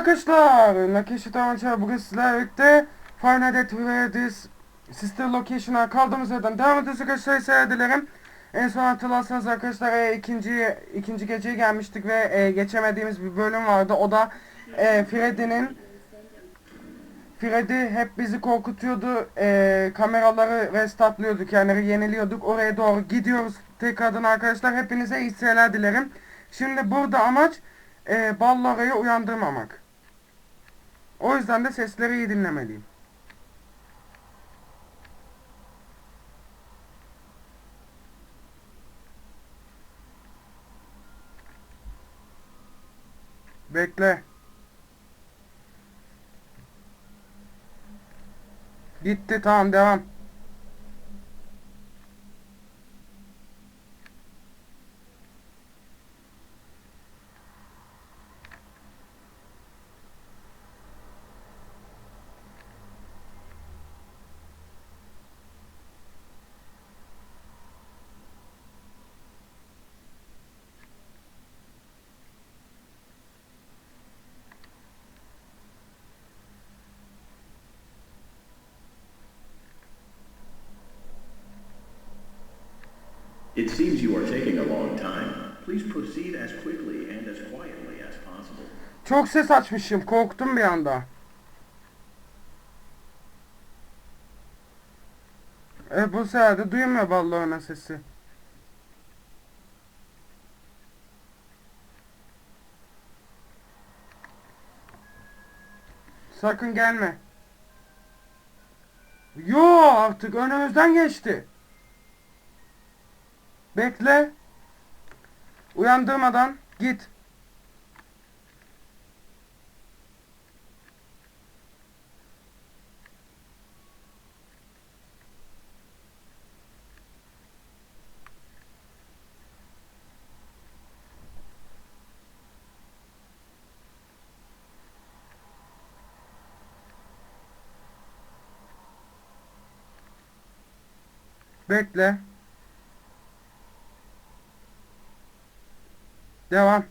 arkadaşlar. Location Tavanca bugün sizlerle birlikte Nights at Freddy's Sister Location'a kaldığımız yerden devam ediyoruz arkadaşlar. Seyredilerim. En son hatırlarsanız arkadaşlar e, ikinci ikinci geceye gelmiştik ve e, geçemediğimiz bir bölüm vardı. O da e, Freddy'nin Freddy hep bizi korkutuyordu. E, kameraları restartlıyorduk yani yeniliyorduk. Oraya doğru gidiyoruz tekrardan arkadaşlar. Hepinize iyi seyirler dilerim. Şimdi burada amaç e, ballarayı uyandırmamak. O yüzden de sesleri iyi dinlemeliyim. Bekle. Gitti tamam devam. It seems you are taking a long time. Please proceed as quickly and as quietly as possible. Çok ses açmışım. Korktum bir anda. E bu sefer duymuyor ballarının sesi. Sakın gelme. Yo artık önümüzden geçti. Bekle. Uyandırmadan git. Bekle. Devam.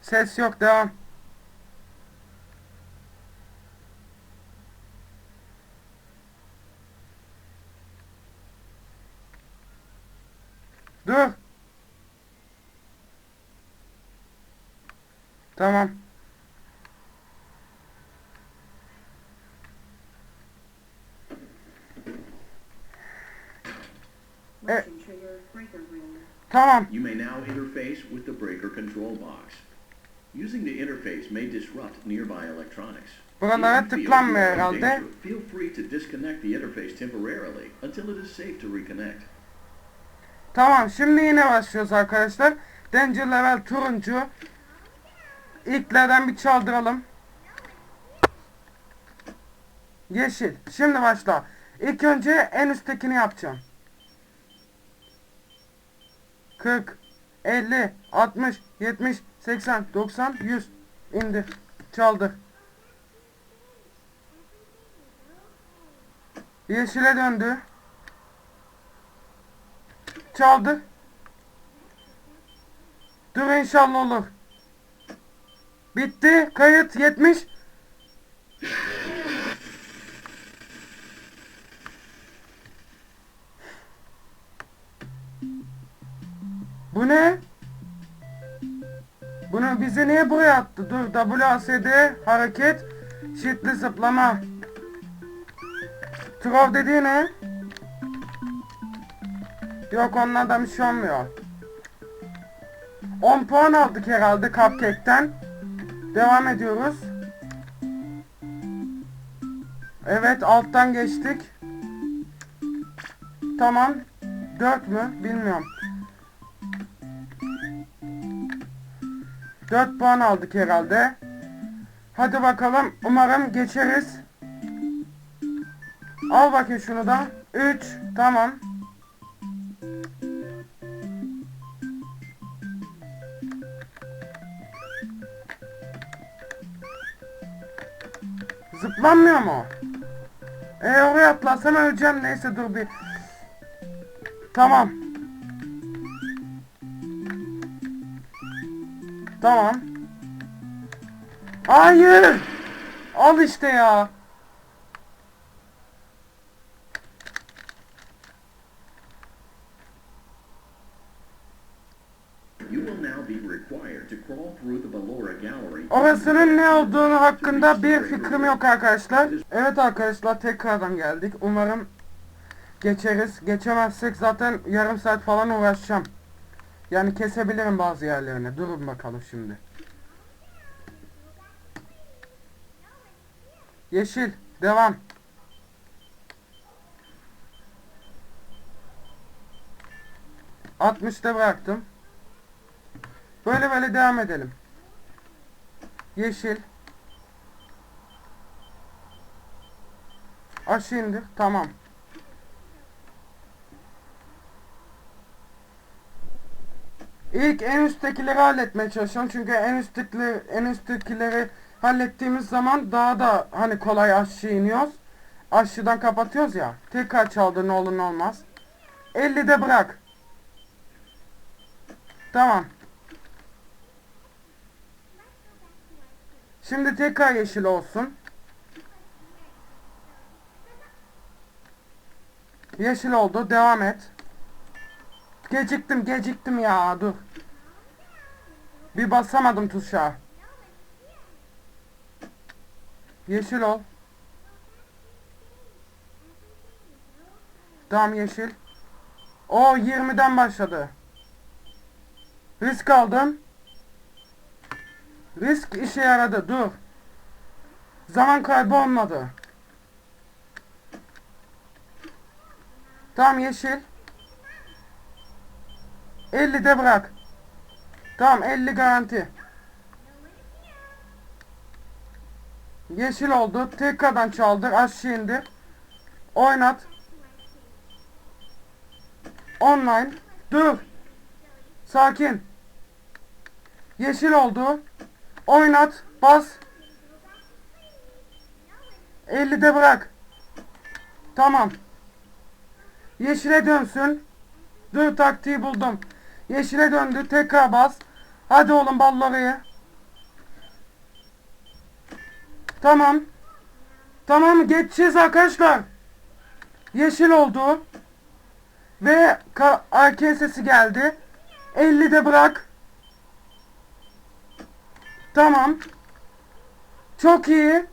Ses yok devam. Dur. Tamam. Motion trigger breaker room. Tamam. You may now interface with the breaker control box. Using the interface may disrupt nearby electronics. Buralara tıklanmıyor herhalde. Feel free to disconnect the interface temporarily until it is safe to reconnect. Tamam şimdi yine başlıyoruz arkadaşlar. Danger level turuncu. İlklerden bir çaldıralım. Yeşil. Şimdi başla. İlk önce en üsttekini yapacağım. 40, 50, 60, 70, 80, 90, 100. İndir. Çaldır. Yeşile döndü. Çaldı. Dur inşallah olur. Bitti. Kayıt 70. Bu ne? Bunu bizi niye buraya attı? Dur WASD hareket shiftli zıplama. Trov dediği ne? Yok onlardan bir şey olmuyor. 10 puan aldık herhalde Cupcake'ten. Devam ediyoruz. Evet alttan geçtik. Tamam. 4 mü? Bilmiyorum. 4 puan aldık herhalde. Hadi bakalım. Umarım geçeriz. Al bakayım şunu da. 3. Tamam. Zıplanmıyor mu? E oraya atlarsam öleceğim. Neyse dur bir. Tamam. Tamam. Hayır. Al işte ya. Orasının ne olduğunu hakkında bir fikrim yok arkadaşlar. Evet arkadaşlar tekrardan geldik. Umarım geçeriz. Geçemezsek zaten yarım saat falan uğraşacağım. Yani kesebilirim bazı yerlerini. Durun bakalım şimdi. Yeşil. Devam. Altmışta bıraktım. Böyle böyle devam edelim. Yeşil. Aşağı indir. Tamam. İlk en üsttekileri halletmeye çalışıyorum. Çünkü en üsttekileri, en üsttekileri hallettiğimiz zaman daha da hani kolay aşağı iniyoruz. Aşağıdan kapatıyoruz ya. Tekrar çaldı ne olur ne olmaz. 50'de bırak. Tamam. Şimdi tekrar yeşil olsun. Yeşil oldu. Devam et. Geciktim, geciktim ya. Dur. Bir basamadım tuşa. Yeşil ol. Tamam yeşil. O 20'den başladı. Risk aldım. Risk işe yaradı. Dur. Zaman kaybı olmadı. Tamam yeşil. 50'de bırak. Tamam 50 garanti. Yeşil oldu. Tekrardan çaldır. Aşağı indir. Oynat. Online. Dur. Sakin. Yeşil oldu. Oynat. Bas. 50'de bırak. Tamam. Yeşile dönsün. Dur taktiği buldum. Yeşile döndü. Tekrar bas. Hadi oğlum balları. Tamam. Tamam geçeceğiz arkadaşlar. Yeşil oldu. Ve AK sesi geldi. 50'de bırak. Tamam. Çok iyi.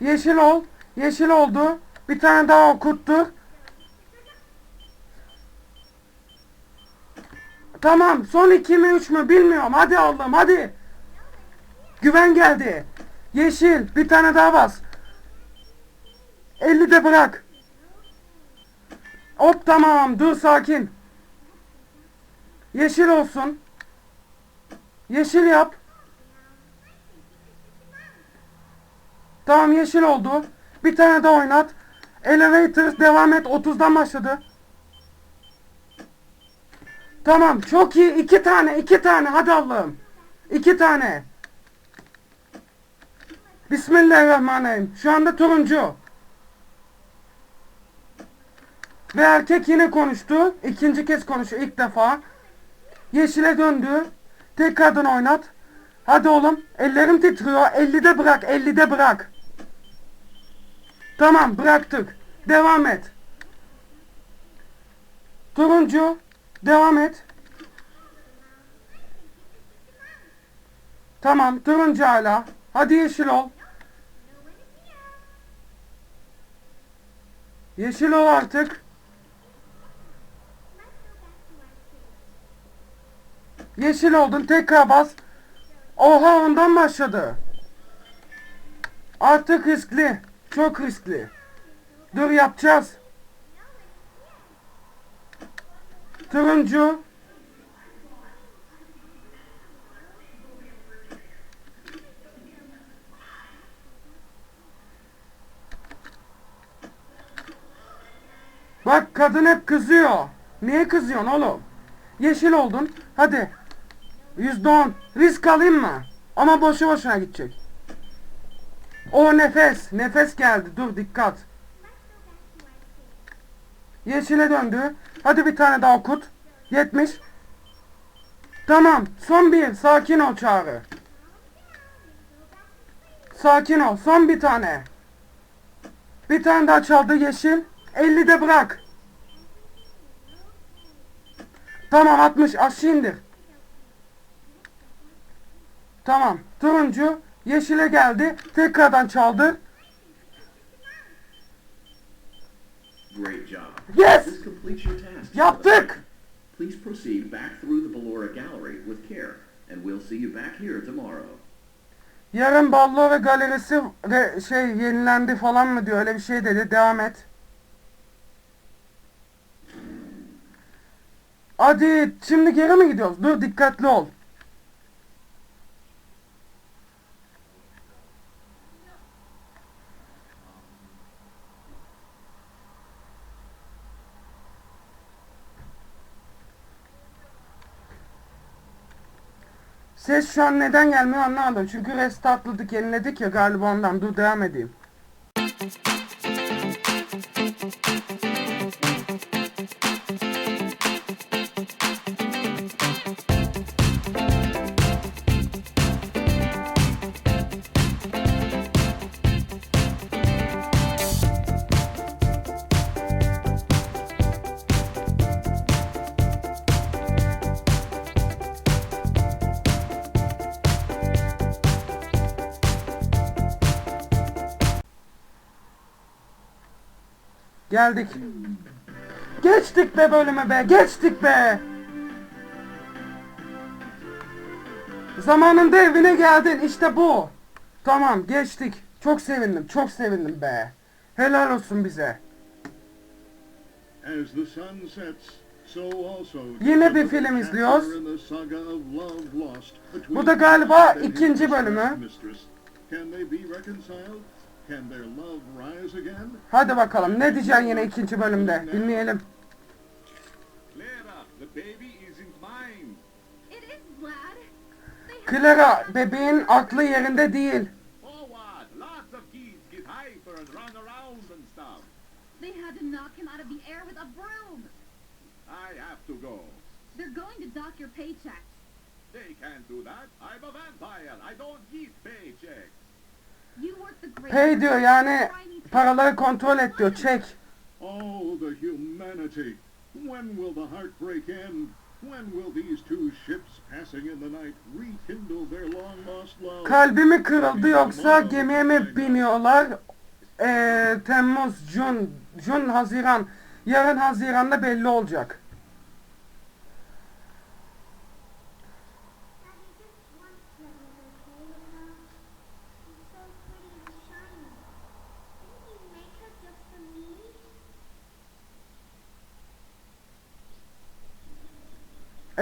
Yeşil ol. Yeşil oldu. Bir tane daha okuttur. Tamam. Son iki mi üç mü bilmiyorum. Hadi oğlum hadi. Güven geldi. Yeşil. Bir tane daha bas. 50'de bırak. Hop tamam. Dur sakin. Yeşil olsun. Yeşil yap. Tamam yeşil oldu. Bir tane daha oynat. Elevator devam et. 30'dan başladı. Tamam çok iyi. iki tane iki tane. Hadi Allah'ım. İki tane. Bismillahirrahmanirrahim. Şu anda turuncu. Ve erkek yine konuştu. İkinci kez konuşuyor ilk defa. Yeşile döndü. Tekrardan oynat. Hadi oğlum. Ellerim titriyor. 50'de bırak. 50'de bırak. Tamam bıraktık. Devam et. Turuncu. Devam et. Tamam turuncu hala. Hadi yeşil ol. Yeşil ol artık. Yeşil oldun tekrar bas. Oha ondan başladı. Artık riskli. Çok riskli. Dur yapacağız. Turuncu. Bak kadın hep kızıyor. Niye kızıyorsun oğlum? Yeşil oldun. Hadi. Yüzde on. Risk alayım mı? Ama boşu boşuna gidecek. O nefes. Nefes geldi. Dur dikkat. Yeşile döndü. Hadi bir tane daha okut. 70. Tamam. Son bir. Sakin ol Çağrı. Sakin ol. Son bir tane. Bir tane daha çaldı yeşil. 50 de bırak. Tamam 60. Aşağı indir. Tamam. Turuncu. Yeşile geldi. Tekrardan çaldı. Great job. Yes! This completes your task. Yaptık. Please proceed back through the Ballora Gallery with care, and we'll see you back here tomorrow. Yarın Ballore galerisi re- şey yenilendi falan mı diyor öyle bir şey dedi. Devam et. Hadi şimdi geri mi gidiyoruz? Dur dikkatli ol. Ses şu an neden gelmiyor anlamadım. Çünkü restartladık, yeniledik ya galiba ondan. Dur devam edeyim. Geldik. Geçtik be bölümü be, geçtik be. Zamanında evine geldin, işte bu. Tamam, geçtik. Çok sevindim, çok sevindim be. Helal olsun bize. As the sun sets, so also Yine bir film izliyoruz. Bu da galiba ikinci bölümü. mistress. Can they be reconciled? Can their love rise again? Hadi bakalım, ne diyeceksin yine ikinci bölümde? Dinleyelim. Clara, bebeğin aklı yerinde değil. Forward! Lots of kids get hyper and run around and stuff. they had to knock him out of the air with a broom. I have to go. They're going to dock your paychecks. They can't do that. I'm a vampire. I don't get paychecks. You work the great. Pay diyor yani paraları kontrol et diyor, çek. Oh, the humanity! When will the heartbreak end? When will these two ships passing in the night rekindle their long lost love? Kalbimi kırıldı yoksa gemiye mi biniyorlar? Ee, Temmuz, Jun, Jun, Haziran. Yarın Haziran'da belli olacak.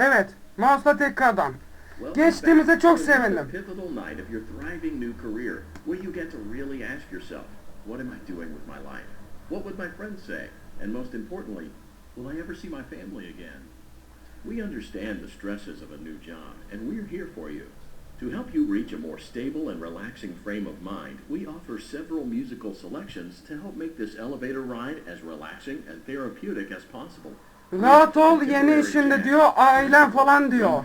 Evet, mouse'la tekrardan. Geçtiğimize çok sevindim. pivotal night of your thriving new career, where you get to really ask yourself, what am I doing with my life? What would my friends say? And most importantly, will I ever see my family again? We understand the stresses of a new job, and we're here for you. To help you reach a more stable and relaxing frame of mind, we offer several musical selections to help make this elevator ride as relaxing and therapeutic as possible. Rahat ol yeni işinde diyor, ailen falan diyor.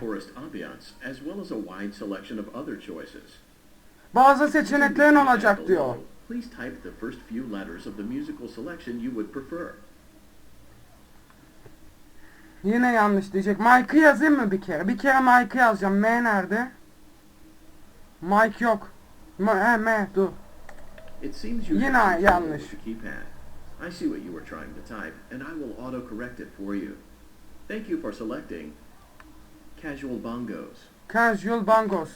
Bazı seçeneklerin olacak diyor. Please type the first few letters of the musical selection you would prefer. Yine yanlış diyecek. Mike'ı yazayım mı bir kere? Bir kere Mike'ı yazacağım. M nerede? Mike yok. M, he, M dur. Yine yanlış. I see what you were trying to type, and I will auto-correct it for you. Thank you for selecting Casual Bongos. Casual Bangos.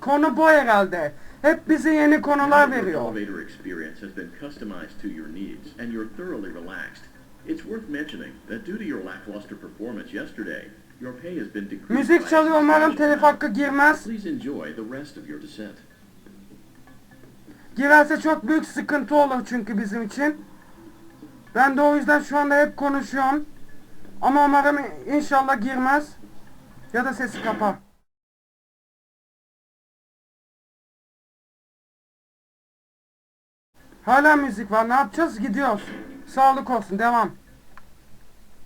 Konu bu herhalde. Hep bize yeni konular Now your veriyor. elevator experience has been customized to your needs, and you're thoroughly relaxed. It's worth mentioning that due to your lackluster performance yesterday, your pay has been decreased by Müzik a çalıyor umarım substantial telif amount. hakkı girmez. Please enjoy the rest of your descent. Girerse çok büyük sıkıntı olur çünkü bizim için. Ben de o yüzden şu anda hep konuşuyorum. Ama umarım inşallah girmez. Ya da sesi kapa. Hala müzik var. Ne yapacağız? Gidiyoruz. Sağlık olsun. Devam.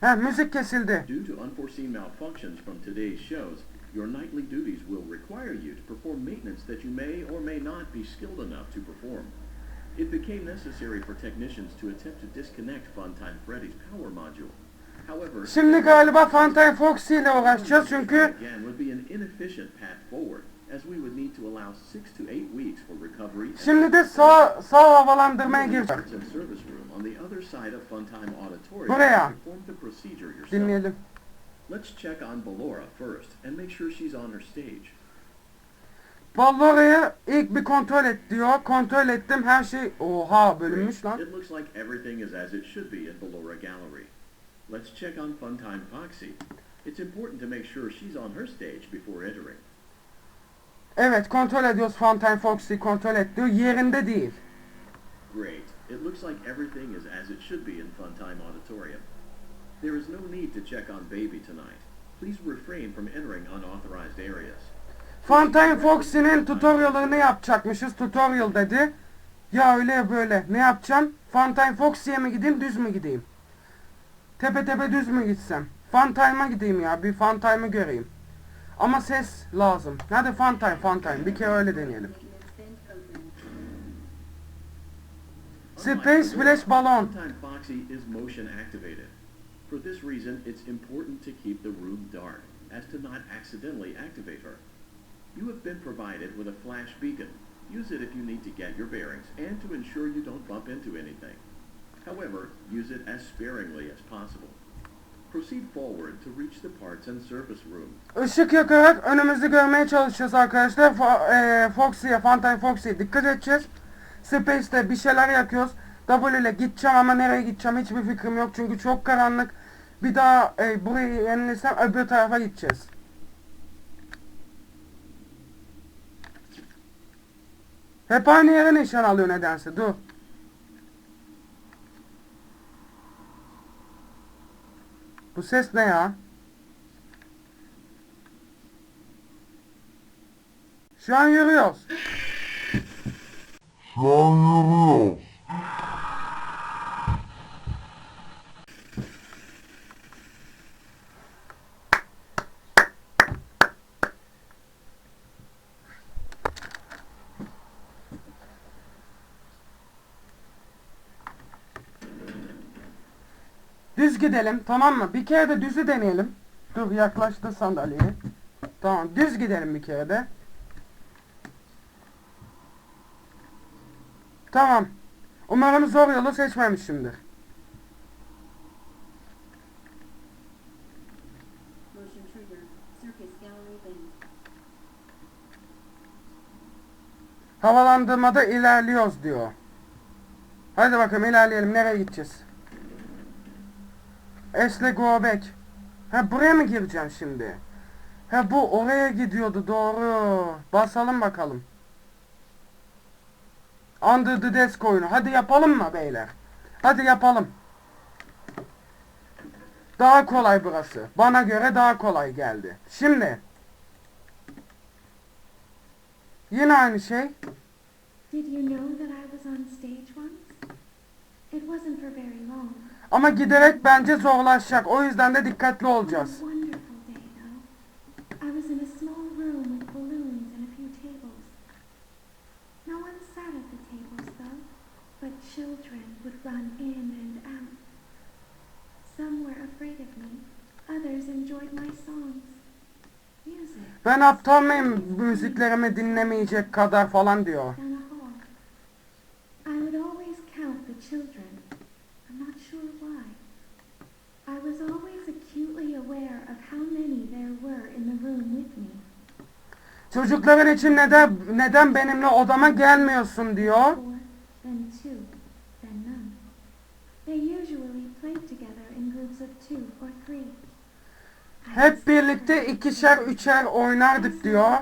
He müzik kesildi. Due to unforeseen malfunctions from today's shows, your nightly duties will require you to perform maintenance that you may or may not be skilled enough to perform. It became necessary for technicians to attempt to disconnect Funtime Freddy's power module. However, Şimdi galiba Fantine Foxy ile uğraşacağız çünkü again would be an inefficient path forward, as we would need to allow six to eight weeks for recovery. şimdi de sağ sağ havalandırmaya and service room on the other side of Funtime Auditorium Buraya. to perform the procedure yourself. Dinleyelim. Let's check on Ballora first and make sure she's on her stage. Ballora'yı ilk bir kontrol et diyor. Kontrol ettim her şey. Oha bölünmüş lan. It looks like everything is as it should be at Ballora Gallery. Let's check on Funtime Foxy. It's important to make sure she's on her stage before entering. Evet kontrol ediyoruz Fantine Foxy kontrol et diyor. Yerinde değil. Great. It looks like everything is as it should be in Funtime Auditorium. There is no need to check on Baby tonight. Please refrain from entering unauthorized areas. Fantine Foxy'nin tutorial'ını yapacakmışız. Tutorial dedi. Ya öyle ya böyle. Ne yapacağım? Fantine Foxy'ye mi gideyim düz mü gideyim? Tepe tepe düz mü gitsem? Funtime'a gideyim ya. Bir Funtime'ı göreyim. Ama ses lazım. Hadi Funtime Funtime. Bir kere öyle deneyelim. Space Flash Balon. For this reason, it's important to keep the room dark, as to not accidentally activate her. You have been provided with a flash beacon. Use it if you need to get your bearings and to ensure you don't bump into anything. However, use it as sparingly as possible. Proceed forward to reach the parts and service room. Işık yakarak önümüzü görmeye çalışacağız arkadaşlar. E, Foxy'ye, Fantine Foxy'ye dikkat edeceğiz. Space'te bir şeyler yakıyoruz. W ile gideceğim ama nereye gideceğim hiçbir fikrim yok. Çünkü çok karanlık. Bir daha e, burayı yenilirsem öbür tarafa gideceğiz. Hep aynı yere nişan alıyor nedense. Dur. Bu ses ne ya? Şu an yürüyoruz. Düz gidelim tamam mı? Bir kere de düzü deneyelim. Dur yaklaştı sandalyeye. Tamam düz gidelim bir kere de. Tamam. Umarım zor yolu seçmemişimdir. Havalandırmada ilerliyoruz diyor. Hadi bakalım ilerleyelim. Nereye gideceğiz? Esle go back. Ha buraya mı gireceğim şimdi? Ha bu oraya gidiyordu doğru. Basalım bakalım. Under the desk oyunu. Hadi yapalım mı beyler? Hadi yapalım. Daha kolay burası. Bana göre daha kolay geldi. Şimdi. Yine aynı şey. Did you know that I was on stage once? It wasn't for very long. Ama giderek bence zorlaşacak. O yüzden de dikkatli olacağız. children would run in and out. Some were afraid of me. Others enjoyed my songs. Ben aptal mıyım müziklerimi dinlemeyecek kadar falan diyor. down a hall. I would always count the children. I'm not sure why. I was always acutely aware of how many there were in the room with me. Çocukların için neden neden benimle odama gelmiyorsun diyor. Hep birlikte ikişer üçer oynardık diyor.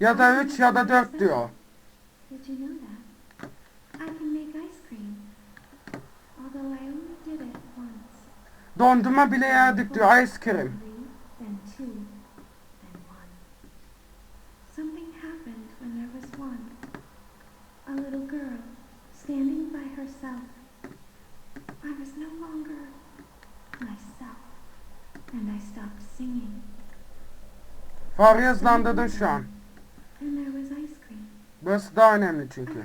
Ya da üç ya da dört diyor. Dondurma bile yerdik diyor. Ice cream. standing by herself. I was no longer myself, şu an. Burası daha önemli çünkü.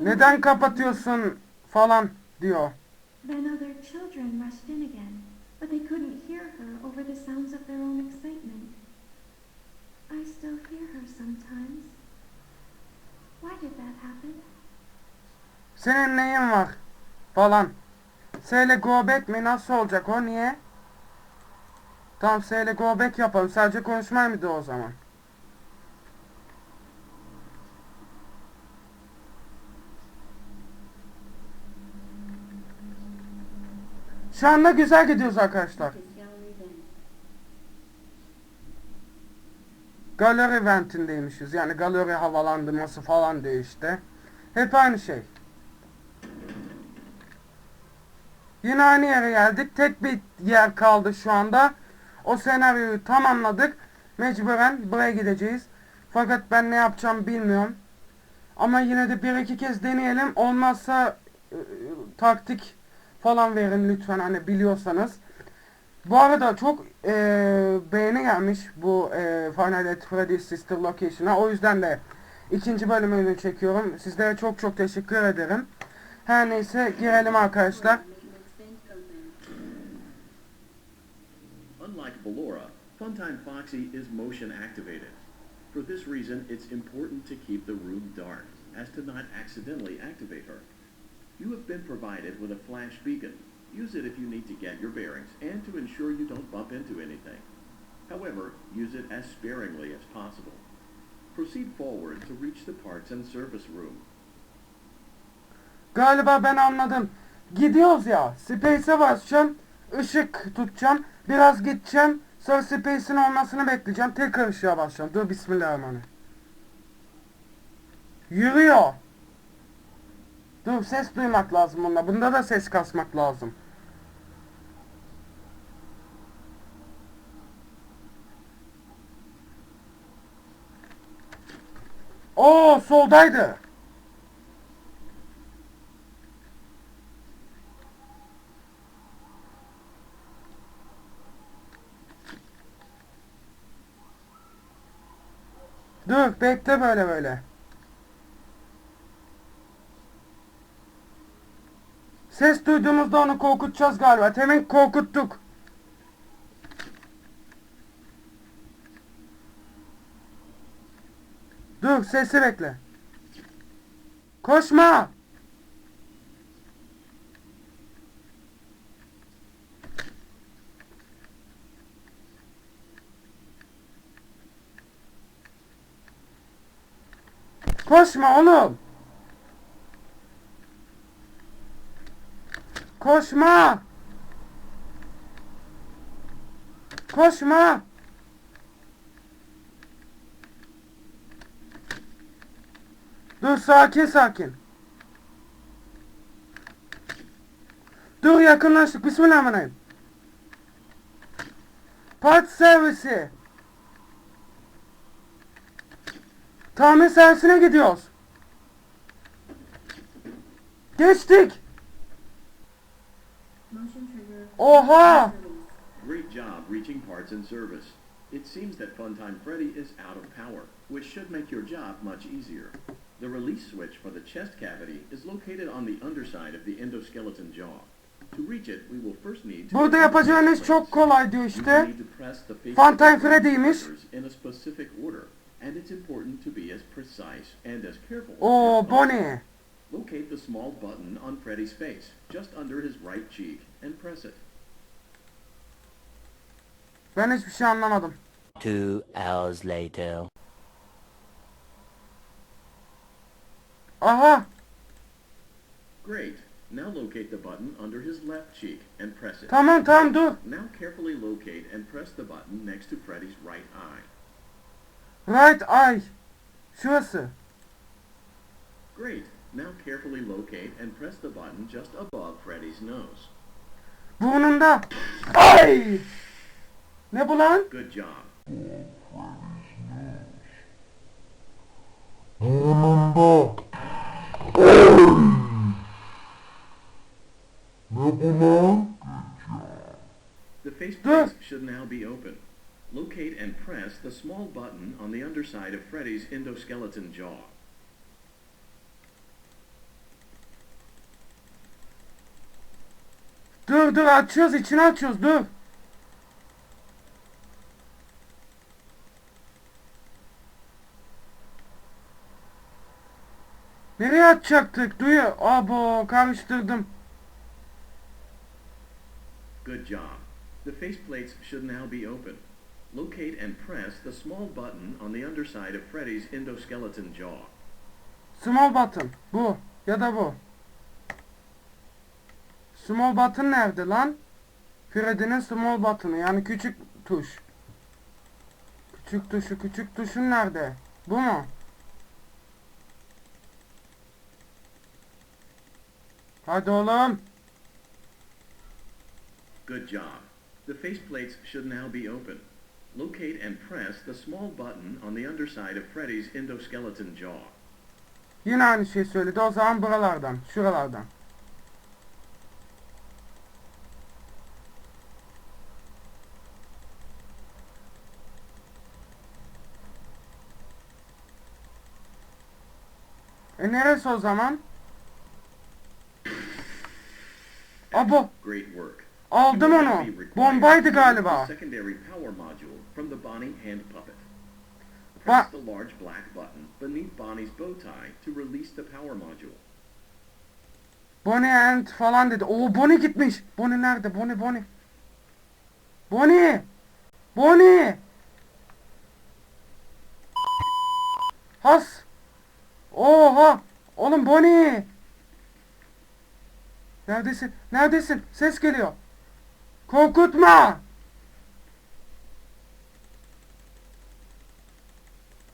Neden kapatıyorsun falan diyor. Then other children rushed in again, but they couldn't hear her over the sounds of their own excitement. I still hear her sometimes. Why did that happen? Senin neyin var? Falan. S ile go back mi? Nasıl olacak o? Niye? Tamam S ile go back yapalım. Sadece konuşmay mıydı o zaman? Şu anda güzel gidiyoruz arkadaşlar. Galeri ventindeymişiz. Yani galeri havalandırması falan diyor işte. Hep aynı şey. Yine aynı yere geldik. Tek bir yer kaldı şu anda. O senaryoyu tamamladık. Mecburen buraya gideceğiz. Fakat ben ne yapacağım bilmiyorum. Ama yine de bir iki kez deneyelim. Olmazsa e, taktik falan verin lütfen hani biliyorsanız. Bu arada çok e, beğeni gelmiş bu e, Final Fantasy Freddy's Sister Location'a. O yüzden de ikinci bölümünü çekiyorum. Sizlere çok çok teşekkür ederim. Her neyse girelim arkadaşlar. Unlike Ballora, Funtime Foxy is motion activated. For this reason, it's important to keep the room dark, as to not accidentally activate her. You have been provided with a flash beacon. Use it if you need to get your bearings and to ensure you don't bump into anything. However, use it as sparingly as possible. Proceed forward to reach the parts and service room. Galiba ben anladım. Gidiyoruz ya. Space'e basacağım. ışık tutacağım. Biraz gideceğim. Sonra Space'in olmasını bekleyeceğim. Tekrar ışığa basacağım. Dur bismillahirrahmanirrahim. Yürüyor. Dur ses duymak lazım bunda. Bunda da ses kasmak lazım. Oo soldaydı. Dur bekle böyle böyle. Ses duyduğumuzda onu korkutacağız galiba. Temin korkuttuk. Dur sesi bekle. Koşma. Koşma oğlum. Koşma. Koşma. Dur sakin sakin. Dur yakınlaştık. Bismillahirrahmanirrahim. Part servisi. Tamir servisine gidiyoruz. Geçtik. Oha. Great job reaching parts and service. It seems that Funtime Freddy is out of power, which should make your job much easier. The release switch for the chest cavity is located on the underside of the endoskeleton jaw. To reach it, we will first need to... Burada yapacağınız çok kolay diyor işte. need to press the faces Funtime Freddy'ymiş. in a specific order, and it's important to be as precise and as careful as Oo possible. Bonnie. Locate the small button on Freddy's face, just under his right cheek, and press it. Ben hiçbir şey anlamadım. Two hours later. Aha. Great. Now locate the button under his left cheek and press it. Tamam tamam dur. Now carefully locate and press the button next to Freddy's right eye. Right eye. Şurası. Great. Now carefully locate and press the button just above Freddy's nose. Burnunda. Ay. Nebulon? Good job. The faceplate should now be open. Locate and press the small button on the underside of Freddy's endoskeleton jaw. Dur dur açıyoruz içini açıyoruz dur. Nereye açacaktık? Duyuyor. Abo karıştırdım. Good job. The faceplates should now be open. Locate and press the small button on the underside of Freddy's endoskeleton jaw. Small button. Bu. Ya da bu. Small button nerede lan? Freddy'nin small button'ı yani küçük tuş. Küçük tuşu küçük tuşun nerede? Bu mu? Hadi oğlum. Good job. The faceplates should now be open. Locate and press the small button on the underside of Freddy's endoskeleton jaw. Yine aynı şey söyledi. O zaman buralardan, şuralardan. E neresi o zaman? Abo, Great work. aldım onu. Bombaydı galiba. Ba- Press the large black button beneath Bonnie's bow tie to release the power module. Bonnie and falan dedi. Oo Bonnie gitmiş. Bonnie nerede? Bonnie Bonnie. Bonnie. Bonnie. Has. Oha. Oğlum Bonnie. Neredesin? Neredesin? Ses geliyor. Korkutma.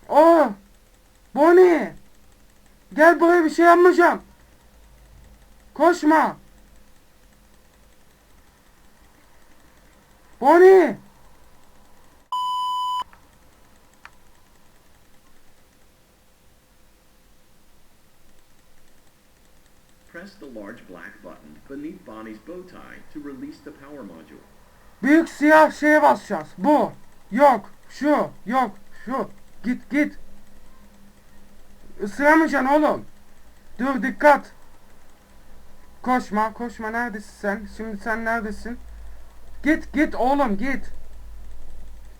Oh. Bonnie. Gel buraya bir şey yapmayacağım. Koşma. Bonnie. Press the large black button beneath Bonnie's bow tie to release the power module. Büyük siyah şeye basacağız. Bu. Yok. Şu. Yok. Şu. Git git. Isıramayacaksın oğlum. Dur dikkat. Koşma koşma neredesin sen? Şimdi sen neredesin? Git git oğlum git.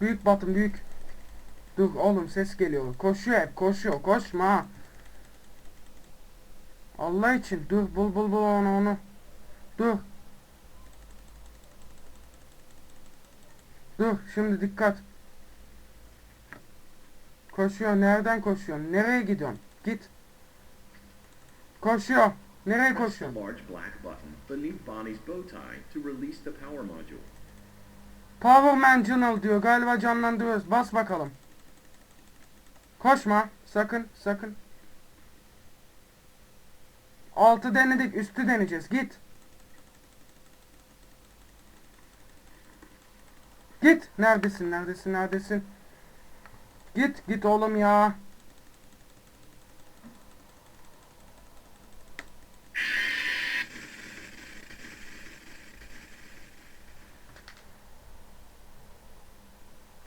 Büyük batın büyük. Dur oğlum ses geliyor. Koşuyor hep koşuyor. Koşma. Allah için dur bul bul bul onu onu. Dur. Dur şimdi dikkat. Koşuyor. Nereden koşuyorsun? Nereye gidiyorsun? Git. Koşuyor. Nereye Press the koşuyorsun? large black button beneath Bonnie's bow tie to release the power module. Power Man Journal diyor. Galiba canlandırıyoruz. Bas bakalım. Koşma. Sakın. Sakın. Altı denedik. Üstü deneyeceğiz. Git. Git. Neredesin? Neredesin? Neredesin? Git. Git oğlum ya.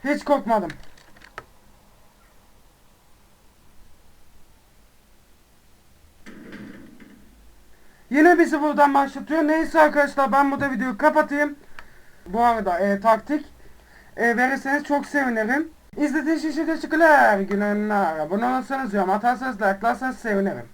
Hiç korkmadım. Yine bizi buradan başlatıyor. Neyse arkadaşlar ben burada videoyu kapatayım. Bu arada e, taktik e, verirseniz çok sevinirim. İzlediğiniz için teşekkürler. Günler. Abone olursanız yorum atarsanız like'larsanız sevinirim.